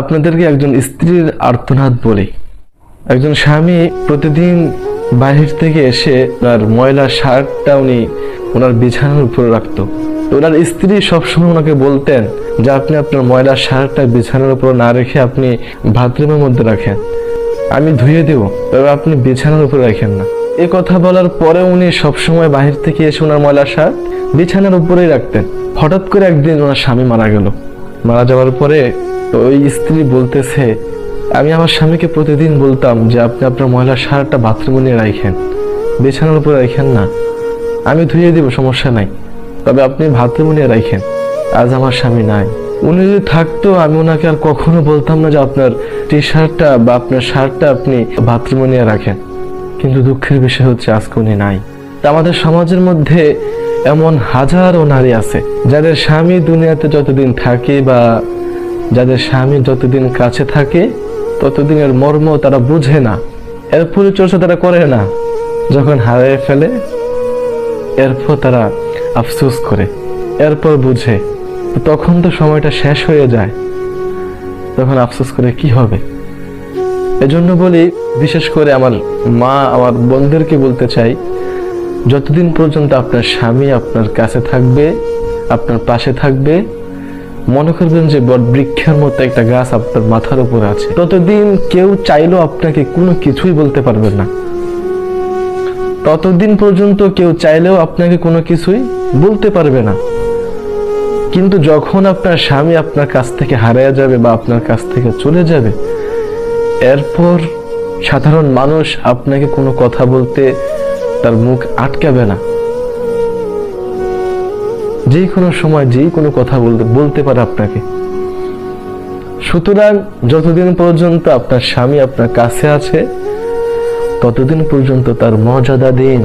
আপনাদেরকে একজন স্ত্রীর আর্তনাদ বলি। একজন স্বামী প্রতিদিন বাহির থেকে এসে তার ময়লা শার্টটা উনি ওনার বিছানার উপরে রাখতো। ওনার স্ত্রী সবসময় ওনাকে বলতেন যে, আপনি আপনার ময়লা শার্টটা বিছানার উপর না রেখে আপনি বাথরুমের মধ্যে রাখেন। আমি ধুয়ে দেব, তবে আপনি বিছানার উপরে রাখেন না। এ কথা বলার পরে উনি সবসময় বাহির থেকে এসে ওনার ময়লা শার্ট বিছানার উপরেই রাখতেন। হঠাৎ করে একদিন ওনার স্বামী মারা গেল। মারা যাওয়ার পরে ওই স্ত্রী বলতেছে, আমি আমার স্বামীকে প্রতিদিন বলতাম যে আপনি আপনার ময়লা শার্টটা বাথরুমে নিয়ে রাখেন বিছানার উপরে রাখেন না। আমি ধুয়ে দিব, সমস্যা নাই। তবে আপনি বাথরুমে নিয়ে রাখেন আজ আমার স্বামী নাই। উনি যদি থাকতো, আমি ওনাকে আর কখনো বলতাম না যে আপনার টি শার্টটা বা আপনার শার্টটা আপনি বাথরুমে নিয়ে রাখেন। কিন্তু দুঃখের বিষয় হচ্ছে, আজকে উনি নাই। তা আমাদের সমাজের মধ্যে এমন হাজারো নারী আছে, যাদের স্বামী দুনিয়াতে যতদিন থাকে বা যাদের স্বামী যতদিন কাছে থাকে, ততদিনের মর্ম তারা বুঝে না। এর পরিচর্যা তারা করে না। যখন হারিয়ে ফেলে, এরপর তারা আফসোস করে, এরপর বুঝে। তখন তো সময়টা শেষ হয়ে যায়। তখন আফসোস করে কি হবে? এজন্য বলি, বিশেষ করে আমার মা, আমার বোনদেরকে বলতে চাই যতদিন পর্যন্ত আপনার স্বামী আপনার কাছে থাকবে, আপনার পাশে থাকবে, মনে করবেন যে বট বৃক্ষের মতো একটা গাছ আপনার মাথার উপর আছে, ততদিন কেউ চাইলেও আপনাকে কোনো কিছুই বলতে পারবেন না। ততদিন পর্যন্ত কেউ চাইলেও আপনাকে কোনো কিছুই বলতে পারবে না। কিন্তু যখন আপনার স্বামী আপনার কাছ থেকে হারিয়ে যাবে বা আপনার কাছ থেকে চলে যাবে, এরপর সাধারণ মানুষ আপনাকে কোনো কথা বলতে তার মুখ আটকাবে না। যে কোনো সময় যে কোনো কথা বলতে বলতে পারে আপনাকে। সুতরাং যতদিন পর্যন্ত আপনার স্বামী আপনার কাছে আছে, ততদিন পর্যন্ত তার মর্যাদা দিন।